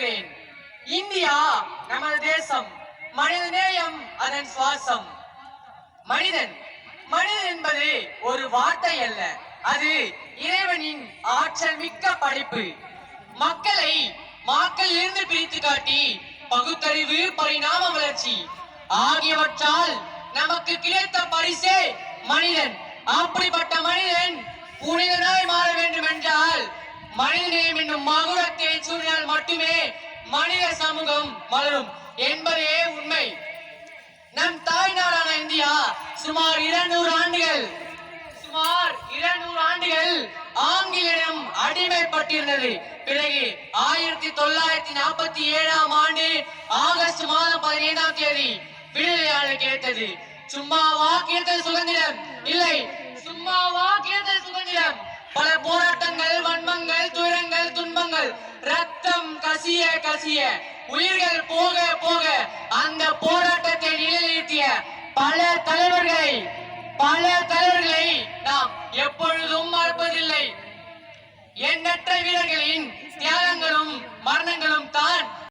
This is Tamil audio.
வருகிறேன் இந்தியா நமது தேசம். மனிதநேயம் அதன் சுவாசம். மனிதன். மனிதன் என்பது ஒரு வார்த்தை அல்ல. அது இறைவனின் ஆற்றல் மிக்க படைப்பு. மக்களை மாக்கள் இருந்து பிரித்து காட்டி பகுத்தறிவு பரிணாம வளர்ச்சி ஆகியவற்றால் நமக்கு கிடைத்த பரிசே மனிதன். அப்படிப்பட்ட மனிதன் புனிதனாய் மாற வேண்டும் என்றால் மனிதநேயம் என்னும் மகுடத்தை மட்டுமே மனித சமூகம் மலரும் என்பதே உண்மை. நம் தாய் நாடான இந்தியா சுமார் இருநூறு ஆண்டுகள் சுமார் இருநூறு ஆண்டுகள் ஆங்கிலம் அடிமைப்பட்டிருந்தது. பிறகு ஆயிரத்தி தொள்ளாயிரத்தி நாற்பத்தி ஏழாம் ஆண்டு ஆகஸ்ட் மாதம் பதினைந்தாம் தேதி விடுதலையாளர் கிடைத்தது. சும்மாவா கிடைத்தது சுதந்திரம் இல்லை சும்மாவா கிடைத்தது சுதந்திரம் பல போராட்டங்கள் வன்மங்கள் துயரங்கள் துன்பங்கள் ரத்தம் கசிய கசிய. உயிர்கள் போக போக அந்த போராட்டத்தை நிலைநிறுத்திய பல தலைவர்களை பல தலைவர்களை நாம் எப்பொழுதும் மறப்பதில்லை. எண்ணற்ற வீரர்களின் தியாகங்களும்